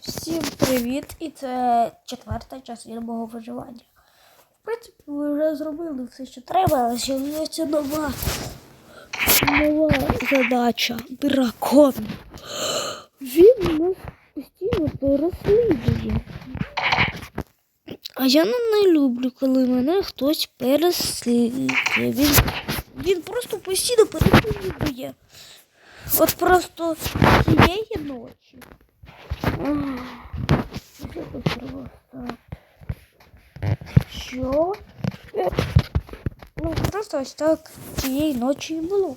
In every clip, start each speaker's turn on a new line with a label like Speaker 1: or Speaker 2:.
Speaker 1: Всім привіт! І це четверта частина мого виживання. В принципі, ми вже зробили все, що треба, але з'явилася нова, нова задача. Дракон. Він нас постійно переслідує. А я не люблю, коли мене хтось переслідує. Він, він просто постійно переслідує. От просто цієї ночі. Просто? Що? Ну, просто ось так цієї ночі і було.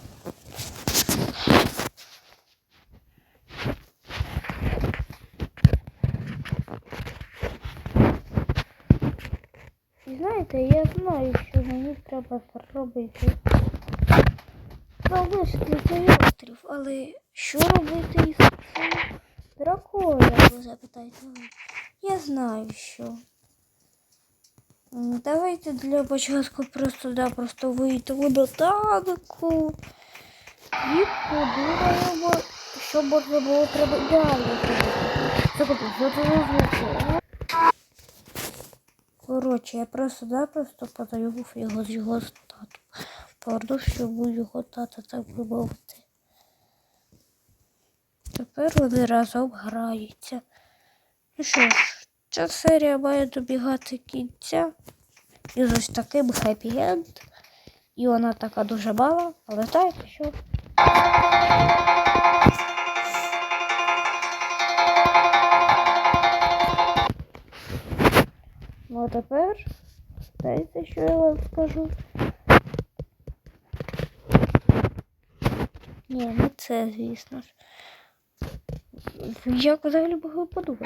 Speaker 1: І знаєте, я знаю, що мені треба зробити. Залишити цей острів, але що робити із цим драконом, ви? Я знаю що. Давайте для початку просто-напросто вийдемо до танку і подумаємо, що можна було треба далі. Що? Коротше, я просто-напросто познайомив його з його стату. Повернув йому його тата, так би. Тепер вони разом граються. Ну що ж, ця серія має добігати кінця. І з ось таким хеппі-енд. І вона така дуже мала, але знаєте що? Ну а тепер, знаєте, що я вам скажу? Ні, не це, звісно ж. Як взагалі могли подумати?